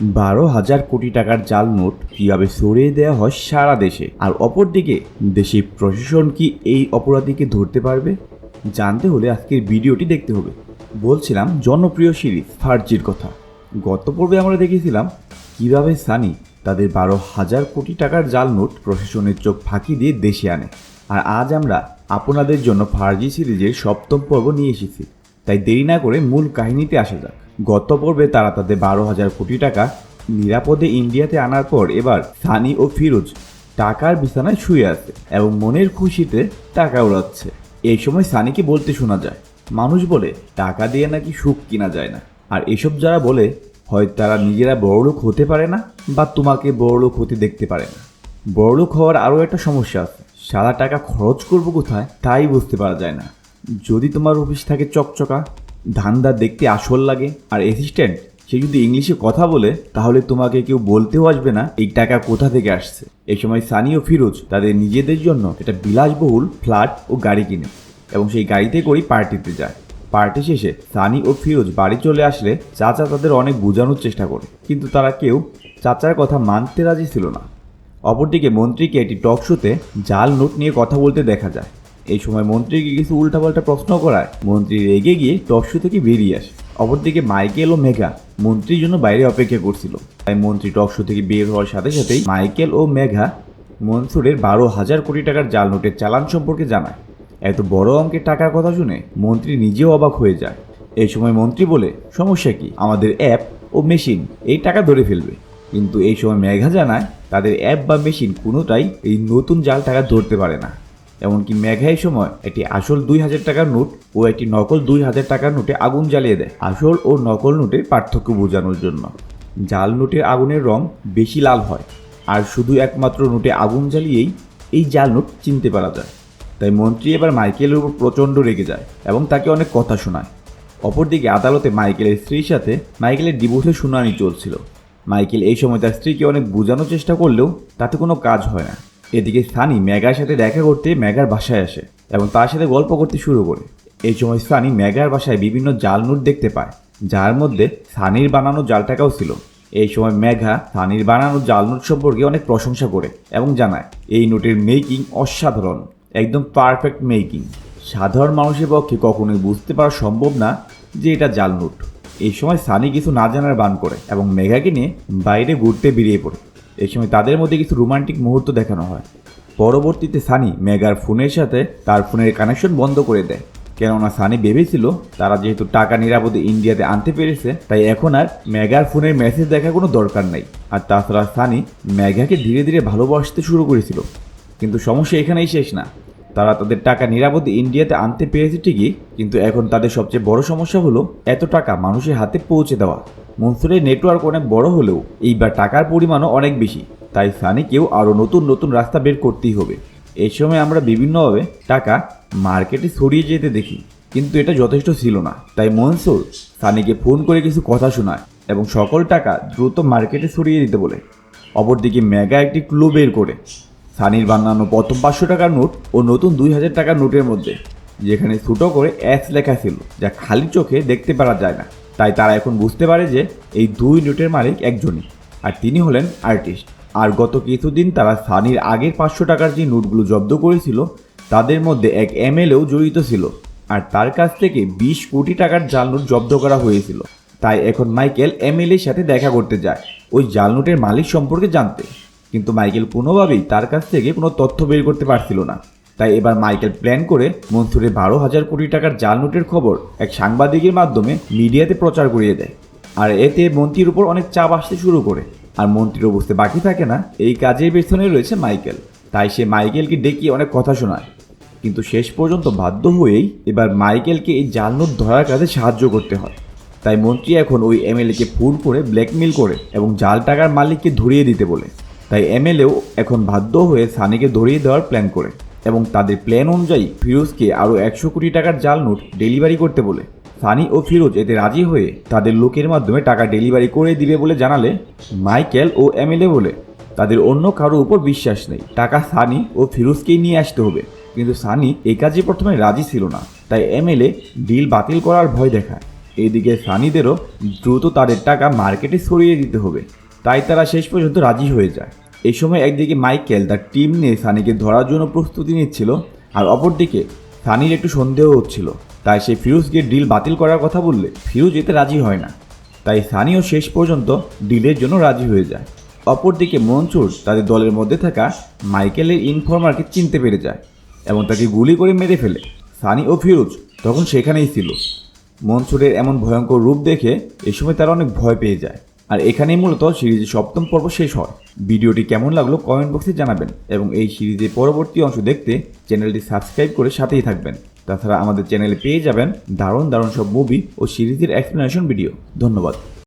বারো হাজার কোটি টাকার জাল নোট কীভাবে সরিয়ে দেওয়া হয় সারা দেশে? আর অপরদিকে দেশের প্রশাসন কি এই অপরাধীকে ধরতে পারবে? জানতে হলে আজকের ভিডিওটি দেখতে হবে। বলছিলাম, জনপ্রিয় সিরিজ ফার্জির কথা। গত পর্বে আমরা দেখেছিলাম কীভাবে সানি তাদের বারো হাজার কোটি টাকার জাল নোট প্রশাসনের চোখ ফাঁকি দিয়ে দেশে আনে। আর আজ আমরা আপনাদের জন্য ফার্জি সিরিজের সপ্তম পর্ব নিয়ে এসেছি। তাই দেরি না করে মূল কাহিনীতে আসা যাক। গত পর্বে তারা তাদের বারো হাজার কোটি টাকা নিরাপদে ইন্ডিয়াতে আনার পর এবার সানি ও ফিরোজ টাকার বিছানায় শুয়ে আছে এবং মনের খুশিতে টাকা উড়াচ্ছে। এই সময় সানিকে বলতে শোনা যায়, মানুষ বলে, টাকা দিয়ে নাকি সুখ কিনা যায় না? আর এসব যারা বলে, হয় তারা নিজেরা বড়লোক হতে পারে না বা তোমাকে বড়লোক হতে দেখতে পারে না? বড়লোক হওয়ার আরও একটা সমস্যা আছে। সারা টাকা খরচ করব কোথায়? তাই বুঝতে পারা যায় না। যদি তোমার অফিস থাকে চকচকা ধান্দা দেখতে আসল লাগে। আর অ্যাসিস্ট্যান্ট সে যদি ইংলিশে কথা বলে, তাহলে তোমাকে কেউ বলতেও আসবে না এই টাকা কোথা থেকে আসছে। এই সময় সানি ও ফিরোজ তাদের নিজেদের জন্য একটা বিলাসবহুল ফ্ল্যাট ও গাড়ি কিনে এবং সেই গাড়িতে করেই পার্টিতে যায়। পার্টি শেষে সানি ও ফিরোজ বাড়ি চলে আসলে চাচা তাদের অনেক বোঝানোর চেষ্টা করে, কিন্তু তারা কেউ চাচার কথা মানতে রাজি ছিল না। অপরদিকে মন্ত্রীকে একটি টক শোতে জাল নোট নিয়ে কথা বলতে দেখা যায়। এই সময় মন্ত্রীকে কিছু উল্টাপাল্টা প্রশ্ন করায়। মন্ত্রী রেগে গিয়ে টক থেকে বেরিয়ে আসে। অপরদিকে মাইকেল ও মেঘা মন্ত্রীর জন্য বাইরে অপেক্ষা করছিল। তাই মন্ত্রী টক থেকে বের হওয়ার সাথে সাথেই মাইকেল ও মেঘা মনসুরের বারো হাজার কোটি টাকার জাল নোটের চালান সম্পর্কে জানায়। এত বড় অঙ্কের টাকার কথা শুনে মন্ত্রী নিজেও অবাক হয়ে যায়। এই সময় মন্ত্রী বলে, সমস্যা কি? আমাদের অ্যাপ ও মেশিন এই টাকা ধরে ফেলবে। কিন্তু এই সময় মেঘা জানায়, তাদের অ্যাপ বা মেশিন কোনোটাই এই নতুন জাল টাকা ধরতে পারে না। এমনকি মেঘা এই সময় একটি আসল দুই হাজার টাকার নোট ও একটি নকল দুই হাজার টাকার নোটে আগুন জ্বালিয়ে দেয় আসল ও নকল নোটের পার্থক্য বোঝানোর জন্য। জাল নোটের আগুনের রং বেশি লাল হয়, আর শুধু একমাত্র নোটে আগুন জ্বালিয়েই এই জাল নোট চিনতে পারা যায়। তাই মন্ত্রী এবার মাইকেলের উপর প্রচণ্ড রেগে যায় এবং তাকে অনেক কথা শোনায়। অপরদিকে আদালতে মাইকেলের স্ত্রীর সাথে মাইকেলের ডিভোর্সের শুনানি চলছিল। মাইকেল এই সময় তার স্ত্রীকে অনেক বোঝানোর চেষ্টা করলেও তাতে কোনো কাজ হয় না। এদিকে সানি ম্যাগার সাথে দেখা করতে ম্যাগার বাসায় আসে এবং তার সাথে গল্প করতে শুরু করে। এই সময় সানি ম্যাগার বাসায় বিভিন্ন জাল নোট দেখতে পায়, যার মধ্যে সানির বানানো জাল টাকাও ছিল। এই সময় মেঘা সানির বানানো জাল নোট সম্পর্কে অনেক প্রশংসা করে এবং জানায়, এই নোটের মেকিং অসাধারণ, একদম পারফেক্ট মেকিং। সাধারণ মানুষের পক্ষে কখনোই বুঝতে পারা সম্ভব না যে এটা জাল নোট। এই সময় সানি কিছু না জানার বান করে এবং মেঘাকে নিয়ে বাইরে ঘুরতে বেরিয়ে পড়ে। এই সময় তাদের মধ্যে কিছু রোমান্টিক মুহূর্ত দেখানো হয়। পরবর্তীতে সানি মেগার ফোনের সাথে তার ফোনের কানেকশন বন্ধ করে দেয়। কেননা সানি ভেবেছিল, তারা যেহেতু টাকা নিরাপদে ইন্ডিয়াতে আনতে পেরেছে, তাই এখন আর ম্যাগার ফোনের মেসেজ দেখার কোনো দরকার নাই। আর তাছাড়া সানি ম্যাগাকে ধীরে ধীরে ভালোবাসতে শুরু করেছিল। কিন্তু সমস্যা এখানেই শেষ না। তারা তাদের টাকা নিরাপদে ইন্ডিয়াতে আনতে পেরেছে ঠিকই, কিন্তু এখন তাদের সবচেয়ে বড় সমস্যা হলো এত টাকা মানুষের হাতে পৌঁছে দেওয়া। মনসুরের নেটওয়ার্ক অনেক বড় হলেও এইবার টাকার পরিমাণও অনেক বেশি, তাই সানিকেও আরও নতুন নতুন রাস্তা বের করতেই হবে। এই সময় আমরা বিভিন্নভাবে টাকা মার্কেটে ছড়িয়ে যেতে দেখি, কিন্তু এটা যথেষ্ট ছিল না। তাই মনসুর সানিকে ফোন করে কিছু কথা শোনায় এবং সকল টাকা দ্রুত মার্কেটে ছড়িয়ে দিতে বলে। অপরদিকে মেগা একটি ক্লু বের করে। সানির বানানো প্রথম পাঁচশো টাকার নোট ও নতুন দুই হাজার টাকার নোটের মধ্যে, যেখানে ছোটো করে এস লেখা ছিল, যা খালি চোখে দেখতে পারা যায় না। তাই তারা এখন বুঝতে পারে যে এই দুই নোটের মালিক একজনই, আর তিনি হলেন আর্টিস্ট। আর গত কিছুদিন তারা সানির আগের পাঁচশো টাকার যে নোটগুলো জব্দ করেছিল, তাদের মধ্যে এক এমএলএও জড়িত ছিল, আর তার কাছ থেকে বিশ কোটি টাকার জাল নোট জব্দ করা হয়েছিল। তাই এখন মাইকেল এমএলএর সাথে দেখা করতে যায়। ওই জাল নোটের মালিক সম্পর্কে জানতে। কিন্তু মাইকেল কোনোভাবেই তার কাছ থেকে কোনো তথ্য বের করতে পারছিল না। তাই এবার মাইকেল প্ল্যান করে মনসুরের বারো হাজার কোটি টাকার জাল নোটের খবর এক সাংবাদিকের মাধ্যমে মিডিয়াতে প্রচার করিয়ে দেয়। আর এতে মন্ত্রীর উপর অনেক চাপ আসতে শুরু করে। আর মন্ত্রীরও বুঝতে বাকি থাকে না, এই কাজের পেছনে রয়েছে মাইকেল। তাই সে মাইকেলকে ডেকে অনেক কথা শোনায়। কিন্তু শেষ পর্যন্ত বাধ্য হয়েই এবার মাইকেলকে এই জাল নোট ধরার কাজে সাহায্য করতে হয়। তাই মন্ত্রী এখন ওই এমএলএকে ফোন করে ব্ল্যাকমেল করে এবং জাল টাকার মালিককে ধরিয়ে দিতে বলে। তাই এমএলএও এখন বাধ্য হয়ে সানিকে ধরিয়ে দেওয়ার প্ল্যান করে এবং তাদের প্ল্যান অনুযায়ী ফিরোজকে আরও একশো কোটি টাকার জাল নোট ডেলিভারি করতে বলে। সানি ও ফিরোজ এতে রাজি হয়ে তাদের লোকের মাধ্যমে টাকা ডেলিভারি করে দিবে বলে জানালে মাইকেল ও এমএলএ বলে, তাদের অন্য কারও উপর বিশ্বাস নেই। টাকা সানি ও ফিরোজকেই নিয়ে আসতে হবে। কিন্তু সানি এই কাজে প্রথমে রাজি ছিল না, তাই এমএলএ ডিল বাতিল করার ভয় দেখায়। এদিকে সানিদেরও দ্রুত তাদের টাকা মার্কেটে সরিয়ে দিতে হবে। তাই তারা শেষ পর্যন্ত রাজি হয়ে যায়। এই সময় একদিকে মাইকেল তার টিম নিয়ে সানিকে ধরার জন্য প্রস্তুতি নিচ্ছিল আর অপরদিকে সানির একটু সন্দেহ হচ্ছিল। তাই সে ফিরোজকে ডিল বাতিল করার কথা বললে ফিরোজ এতে রাজি হয় না। তাই সানিও শেষ পর্যন্ত ডিলের জন্য রাজি হয়ে যায়। অপরদিকে মনসুর তাদের দলের মধ্যে থাকা মাইকেলের ইনফর্মারকে চিনতে পেরে যায় এবং তাকে গুলি করে মেরে ফেলে। সানি ও ফিরোজ তখন সেখানেই ছিল। মনসুরের এমন ভয়ঙ্কর রূপ দেখে এ সময় তারা অনেক ভয় পেয়ে যায়। আর এখানেই মূলত সিরিজের সপ্তম পর্ব শেষ হয়। ভিডিওটি কেমন লাগল কমেন্ট বক্সে জানাবেন এবং এই সিরিজের পরবর্তী অংশ দেখতে চ্যানেলটি সাবস্ক্রাইব করে সাথেই থাকবেন। তাছাড়া আমাদের চ্যানেলে পেয়ে যাবেন দারুণ দারুণ সব মুভি ও সিরিজের এক্সপ্লেনেশন ভিডিও ধন্যবাদ।